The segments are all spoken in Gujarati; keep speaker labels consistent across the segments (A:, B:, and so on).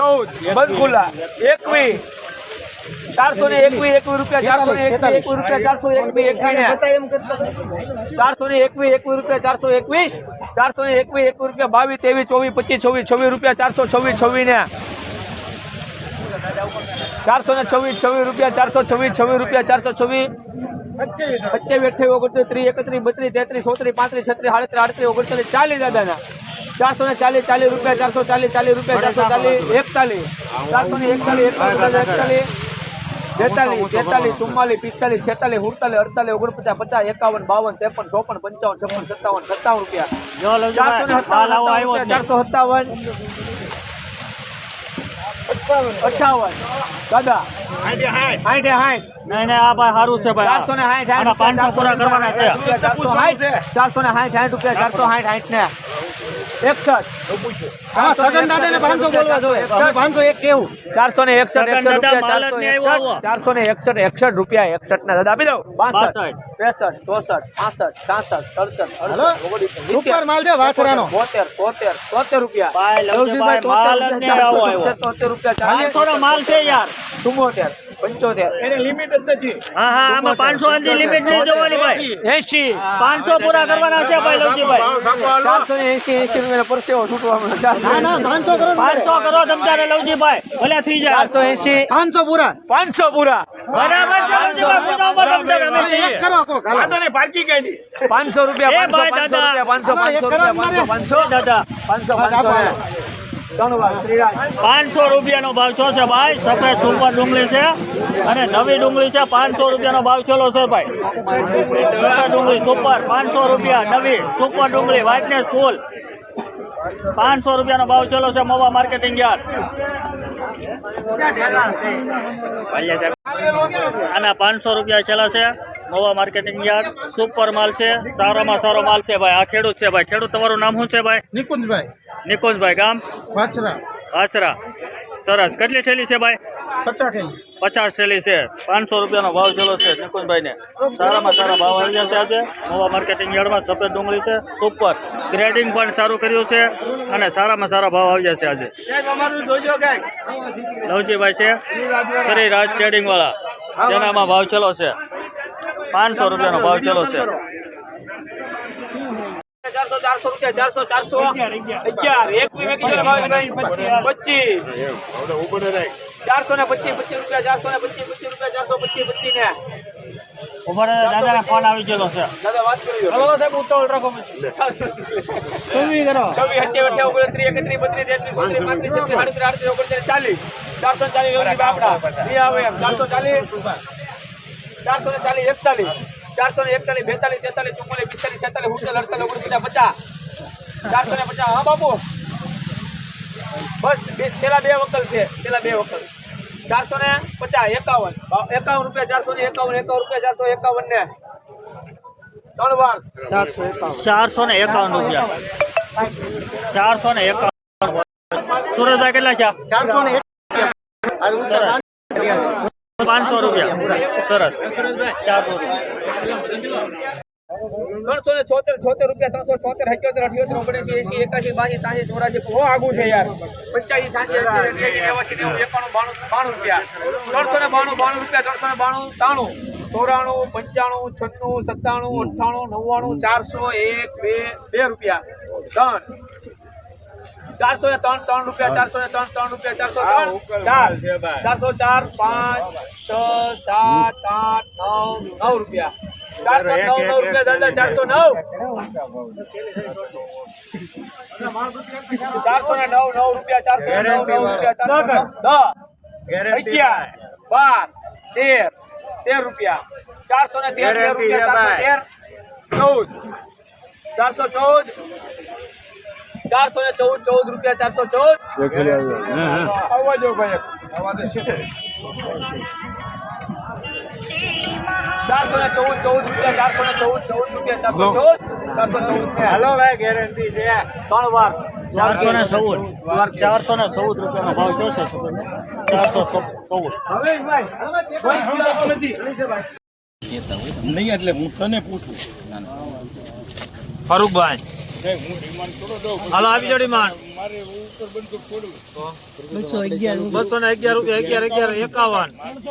A: ચૌદ. બંધ ખુલ્લા. એકવીસ ચારસો ને એકવીસ એકવીસ રૂપિયા ચારસો ને એકવીસ એકવીસ રૂપિયા ચારસો એકવીસ એકવીસ ચારસો ને એકવીસ એકવીસ રૂપિયા ચારસો એકવીસ. ચારસો ને એકવીસ એકવીસ રૂપિયા બાવીસ ત્રેવીસ ચોવીસ પચીસ છવ્વીસ છવ્વીસ રૂપિયા ચારસો છવ્વીસ છવ્વીસ ને ચારસો ને છવ્વીસ છવ્વીસ રૂપિયા ચારસો છવ્વીસ છવ્વીસ રૂપિયા ચારસો છવ્વીસ. સત્યાવીસ અઠ્યાવીસ ઓગણત્રીસ ત્રીસ એકત્રીસ બત્રીસ તેત્રીસ ચોત્રીસ પાંત્રીસ છત્રીસ સાડત્રીસ આડત્રીસ ઓગણચાલીસ ચાલીસ દાદાના. ચારસો ને ચાલીસ ચાલીસ રૂપિયા ચારસો ચાલીસ ચાલીસ રૂપિયા ચારસો ચાલીસ એકતાલીસ. ચારસો ને એકતાલીસ એકતાલીસ તેતાલીસ તેતાલીસ ચુમ્માલીસ પિસ્તાલીસ છેતાલીસ સુડતાલીસ અડતાલીસ ઓગણપચાસ પચાસ એકાવન બાવન ત્રેપન ચોપન પંચાવન છપ્પન સત્તાવન સત્તાવન રૂપિયા. ચારસો સત્તાવન. અઠાવન. દાદા. સાઠે સાઠ
B: નહીં નહીં આ ભાઈ સારું છે ભાઈ.
A: ચારસો ને સાઠ
B: આના પાંચસો પૂરા કરવાના છે.
A: ચારસો સાઠ ચારસો ને સાઠ સાઠ રૂપિયા ચારસો સાઠ સાઠ ને. એકસઠ.
C: આમાં સગન દાદાને 500 બોલવા જોઈએ. અમે 500 એક કેવું.
A: ચારસો ને એકસઠ રૂપિયા એકસઠ ના દાદા આપી દઉં? બાસઠ
B: બાસઠ.
A: ત્રેસઠ ચોસઠ પાસઠ સાસઠ સડસઠ ઓગણીસ
C: માલ છે વાસરાનો.
A: બોતેર તોતેર તોતેર રૂપિયા.
B: ભાઈ, લવજીભાઈ,
A: લવજીભાઈ,
B: માલ જ
A: તોતેર રૂપિયા,
B: પાંચસો નો માલ છે યાર.
A: ચુમ્મોતેર. પંચોતેર.
B: હા હા આમાં પાંચસો ની લિમિટ નહીં જોવાની ભાઈ.
A: એસી
B: પાંચસો પૂરા કરવાના છે ભાઈ લવજીભાઈ.
A: ચારસો ને એસી એસી રૂપિયા પરસેવો છૂટવા મળે.
C: ના, ના, 500 કરો
B: પાંચસો કરો તમતારે લવજીભાઈ. ભલે થઈ જાય.
A: ચારસો એસી
C: 500 પૂરા.
A: પાંચસો પૂરા.
B: બરાબર છે લવજીભાઈ.
C: કરો
A: રૂપિયા પાંચસો રૂપિયા પાંચસો પાંચસો રૂપિયા પાંચસો પાંચસો
B: દાદા.
A: પાંચસો પાંચસો.
B: પાંચસો રૂપિયાનો ભાવ છો છે ભાઈ. સફેદ સુપર ડુંગળી છે અને નવી ડુંગળી છે. પાંચસો રૂપિયાનો ભાવ છેલો છે ભાઈ. સફેદ ડુંગળી સુપર, પાંચસો રૂપિયા. નવી સુપર ડુંગળી વ્હાઇટનેસ ફૂલ પાંચસો રૂપિયાનો ભાવ છેલો છે મવા માર્કેટિંગ યાર્ડ. આના પાંચસો રૂપિયા છેલ્લા છે મવા માર્કેટિંગ યાર્ડ સુપર માલ છે સારામાં સારો માલ છે ભાઈ. આ ખેડૂત છે ભાઈ. ખેડૂત તમારું નામ શું છે ભાઈ?
C: નિકુંજભાઈ.
B: નિકુંજભાઈ ગામ?
C: વાછરા.
B: આચરા સરસ. કેટલી થેલી છે ભાઈ?
C: પચાસ થેલી.
B: છે. પાંચસો રૂપિયાનો ભાવ ચેલો છે નિકુંજભાઈ ને સારામાં સારા ભાવ આવી જશે આજે. નવા માર્કેટિંગ યાર્ડમાં સફેદ ડુંગળી છે. સુપર ગ્રેડિંગ પણ સારું કર્યું છે અને સારામાં સારા ભાવ આવી જશે આજે. લવજીભાઈ છે. શ્રી રાજ ટ્રેડિંગ વાળા. તેનામાં ભાવ ચેલો છે. પાંચસો રૂપિયાનો ભાવ ચલો છે
A: ચારસો રૂપિયા અગિયાર પચીસ ચારસો ને પચીસ પચીસ રૂપિયા ચારસો ને પચીસ પચીસ રૂપિયા ચારસો પચીસ પચીસ ને
B: ઉપર દાદાના ફોન આવી ગયેલો છે
A: દાદા વાત કરી લો સાહેબ ઉતાવળ રાખો એકત્રીસ બત્રીસ તેત્રીસ ચોત્રીસ પાંત્રીસ છત્રીસ આડત્રીસ ઓગણત્રીસ ચાલીસ ચારસો ચાલીસ બાપડા આવે ચારસો ચાલીસ ચારસો ને ચાલીસ એકતાલીસ. ચારસો ને એકતાલીસ બેતાલીસ તેતાલીસ ચુમ્માલીસ પિસ્તાલીસ છેતાલીસ ઉડતાલીસ અડતાલીસ ઓગણપચાસ પચાસ. ચારસો ને પચાસ હા બાપુ? બસ પેલા બે વકલ છે પેલા બે વકલ ચારસો ને પચાસ એકાવન. એકાવન રૂપિયા ચારસો ને એકાવન એકાવન રૂપિયા ચારસો એકાવન ને. ત્રણ વાર.
B: ચારસો ને એકાવન રૂપિયા. ચારસો ને એકાવન. સુરતભાઈ કેટલા છે?
C: ચારસો ને રૂપિયા.
B: પાંચસો રૂપિયા. સરસ. ચારસો
A: ત્રણસો ને છોતેર છોતેર રૂપિયા ત્રણસો છોતેર અઠ્યોતેર અઠ્યોતેર ઓગણીસો એસી એકાસી બાસી ત્રાસી ચોરાસી બહુ આગું છે યાર. પંચ્યાસી નેવું એકાણું બાણું બાણું રૂપિયા. ત્રણસો ને બાણું બાણું રૂપિયા ત્રણસો ને બાણું ત્રાણું. ચોરાણું પંચાણું છન્નું સત્તાણું અઠ્ઠાણું નવ્વાણું ચારસો એક બે બે રૂપિયા. ત્રણ ચારસો ને ત્રણ ત્રણ રૂપિયા ચારસો ને ત્રણ ત્રણ રૂપિયા ચારસો ત્રણ. ચાર. ચારસો ચાર પાંચ છ સાત આઠ નવ નવ રૂપિયા. ચારસો નવ નવ રૂપિયા દાદા ચારસો નવ. ચારસો ને નવ નવ રૂપિયા ચારસો ને નવ નવ રૂપિયા ચારસો નવ. દસ. અગિયાર બાર તેર તેર રૂપિયા. ચારસો ને તેર તેર રૂપિયા ચારસો તેર ચૌદ. ચારસો ચૌદ. ચારસો ને ચૌદ ચૌદ રૂપિયા ચારસો ચૌદ ચારસો ને ચૌદ ચૌદ રૂપિયા ચારસો ને ચૌદ ચૌદ રૂપિયા ચૌદ ચારસો ભાઈ ગેરંટી છે ત્રણ વાર
B: ચારસો ને ચૌદ ચારસો ને ચૌદ રૂપિયાનો ભાવ કયો છે ચારસો ચૌદ
C: નહીં એટલે હું તને પૂછું
B: ફારૂકભાઈ હાલો આવી જો ડિમાન્ડ. બસો ને અગિયાર રૂપિયા અગિયાર અગિયાર એકાવન.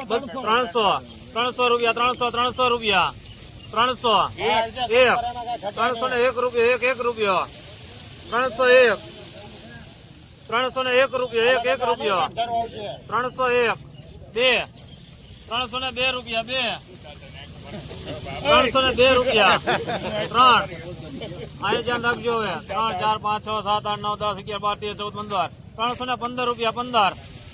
B: બસ ત્રણસો ત્રણસો રૂપિયા ત્રણસો ત્રણસો રૂપિયા. ત્રણસો એક ત્રણસો ને એક રૂપિયા એક એક રૂપિયો. ત્રણસો એક ત્રણસો ને એક રૂપિયો એક એક રૂપિયો. ત્રણસો એક બે ત્રણસો ને બે રૂપિયા બે. ત્રણસો ને બે રૂપિયા. ત્રણ. આયોજન રાખજો હવે. ત્રણ, ચાર, પાંચ, છ, સાત, આઠ, નવ, દસ, અગિયાર, બાર, તેર, ચૌદ, પંદર. ત્રણસો ને પંદર રૂપિયા પંદર.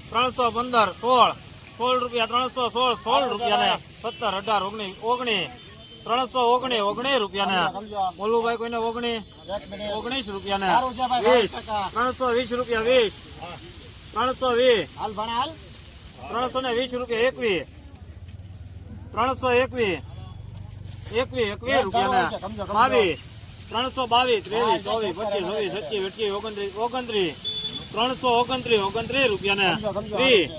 B: ત્રણસો પંદર, સોળ. સોળ રૂપિયા ત્રણસો, સોળ સોળ રૂપિયા ને સત્તર અઢાર ઓગણીસ ઓગણીસ ત્રણસો ઓગણીસ ઓગણીસ રૂપિયા ને બોલું ભાઈ કોઈને ઓગણીસ ઓગણીસ રૂપિયા ને વીસ. ત્રણસો વીસ રૂપિયા વીસ. ત્રણસો વીસ. ત્રણસો ને વીસ રૂપિયા એકવીસ. ત્રણસો એકવીસ. એકવીસ એકવીસ રૂપિયાના. બાવીસ ત્રણસો બાવીસ ત્રેવીસ ચોવીસ પચીસ ચોવીસ સત્યાવીસ અઠ્યાવીસ ઓગણત્રીસ ઓગણત્રીસ ત્રણસો ઓગણત્રીસ ઓગણત્રીસ રૂપિયા ને ત્રીસ.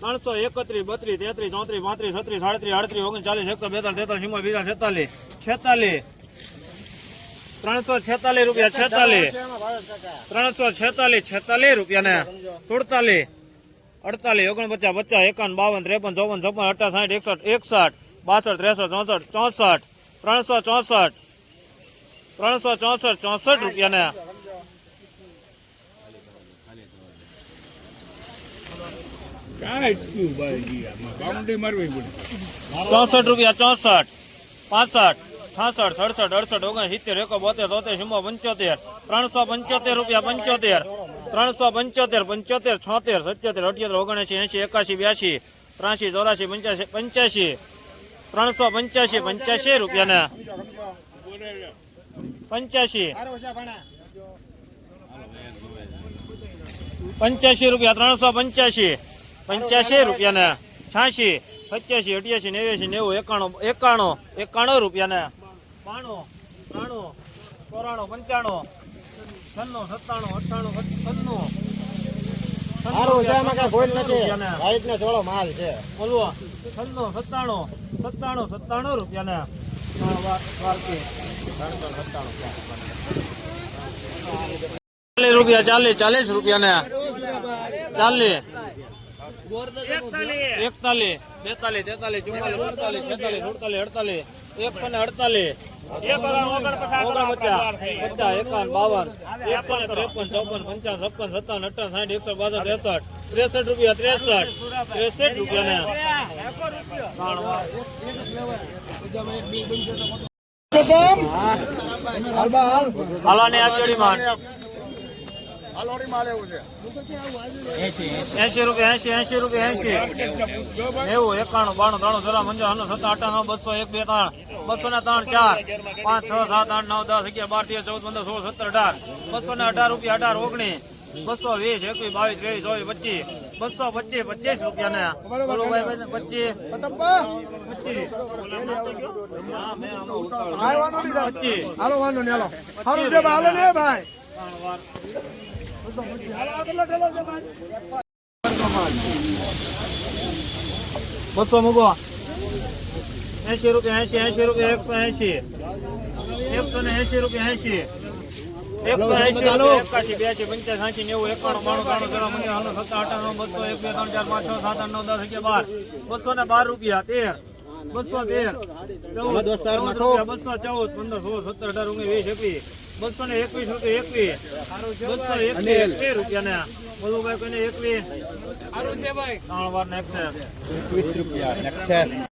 B: ત્રણસો એકત્રીસ બત્રીસ તેત્રીસ ચોત્રીસ પાંત્રીસ છત્રીસ સાડત્રીસ આડત્રીસ ઓગણચાલીસ એકસો બેતાલીસ તેતાલીસ બીજા છેતાલીસ છેતાલીસ. ત્રણસો છેતાલીસ રૂપિયા છેતાલીસ. ત્રણસો છેતાલીસ છેતાલીસ રૂપિયાને. સુડતાલીસ અડતાલીસ ઓગણપચાસ પચાસ એકાવન બાવન ત્રેપન ચોવન છપ્પન અઠાસ સાઠ એકસઠ એકસઠ. બાસઠ, ત્રેસઠ, ચોસઠ ચોસઠ, ત્રણસો ચોસઠ ત્રણસો ચોસઠ ચોસઠ રૂપિયા ને ચોસઠ રૂપિયા ચોસઠ, પાસઠ, છાસઠ, સડસઠ, અડસઠ ઓગણ સિત્તેર એકો બોતેર તોતેર ચુમ્મો પંચોતેર, ત્રણસો પંચોતેર રૂપિયા પંચોતેર, ત્રણસો પંચોતેર પંચોતેર, છોતેર, સત્યોતેર, અઠ્યોતેર ઓગણએસી એસી એકાશી બ્યાસી ત્રાસી ચોરાસી, પંચ્યાસી પંચ્યાસી ત્રણસો પંચ્યાસી પંચ્યાસી રૂપિયા ને પંચ્યાસી. પંચ્યાસી રૂપિયા ત્રણસો પંચ્યાસી. પંચ્યાસી રૂપિયા ને છ્યાસી સત્યાસી અઠ્યાસી નેવ્યાસી નેવું એકાણું એકાણું એકાણું રૂપિયા ને બાણું ત્રાણું ચોરાણું પંચાણું છન્નું સત્તાણું અઠ્ઠાણું છન્નું.
C: માલ છે.
B: બોલવો. છન્નું સત્તાણું સત્તાણું સત્તાણું. ચાલીસ રૂપિયા ચાલીસ ચાલીસ રૂપિયા ને ચાલીસ. એકતાલીસ. બેતાલીસ તેતાલીસ ચુમ્માલીસ અડતાલીસ છેતાલીસ સુડતાલીસ અડતાલીસ. એકસો ને અડતાલીસ. એકાવન બાવન એકસો ને ત્રેપન ચોપન પંચાવન છપ્પન સત્તાવન અઠાવન સાઠ એકસો બાસઠ ત્રેસઠ. ત્રેસઠ રૂપિયા ત્રેસઠ. ત્રેસઠ રૂપિયા એસી રૂપિયા એસી એસી રૂપિયા એસી નેવું એકાણું બાણું ત્રાણું જરા મંજા સત્તા અઠાણું બસો એક બે ત્રણ. બસો ને ત્રણ, ચાર, પાંચ, છ, સાત, આઠ, નવ, દસ, અગિયાર, બાર, તેર, ચૌદ, પંદર, સોળ, સત્તર, અઢાર. બસો ને અઢાર રૂપિયા, અઢાર, ઓગણીસ. બસો વીસ, એકવીસ, બાવીસ, ત્રેવીસ, ચોવીસ, પચીસ. બસો પચીસ પચીસ રૂપિયા ને બોલો ભાઈ ભાઈ પચીસ બસો મૂકો. એસી રૂપિયા એસી એસી રૂપિયા એકસો એસી એકસો ને એસી રૂપિયા એસી એકસો એસી રૂપિયા એકાશી બ્યાસી પંચાસ એસી નેવું એકાણું બાણું ત્રાણું તેર પંદર હલો સત્તર અઠાણું બસો એક બે ત્રણ ચાર પાંચ છ સાત આઠ નવ દસ અગિયાર બાર. બસો ને બાર રૂપિયા તેર. બસો તેર. ચૌદ. બસો ચૌદ પંદર સોળ સત્તર અઢાર ઓગણીસ વીસ એકવીસ. બસો ને એકવીસ રૂપિયા એકવીસ. બસો એકવીસ રૂપિયા ને બોલું ભાઈ કોઈને એકવીસ? ત્રણ વાર ને એકવીસ
C: રૂપિયા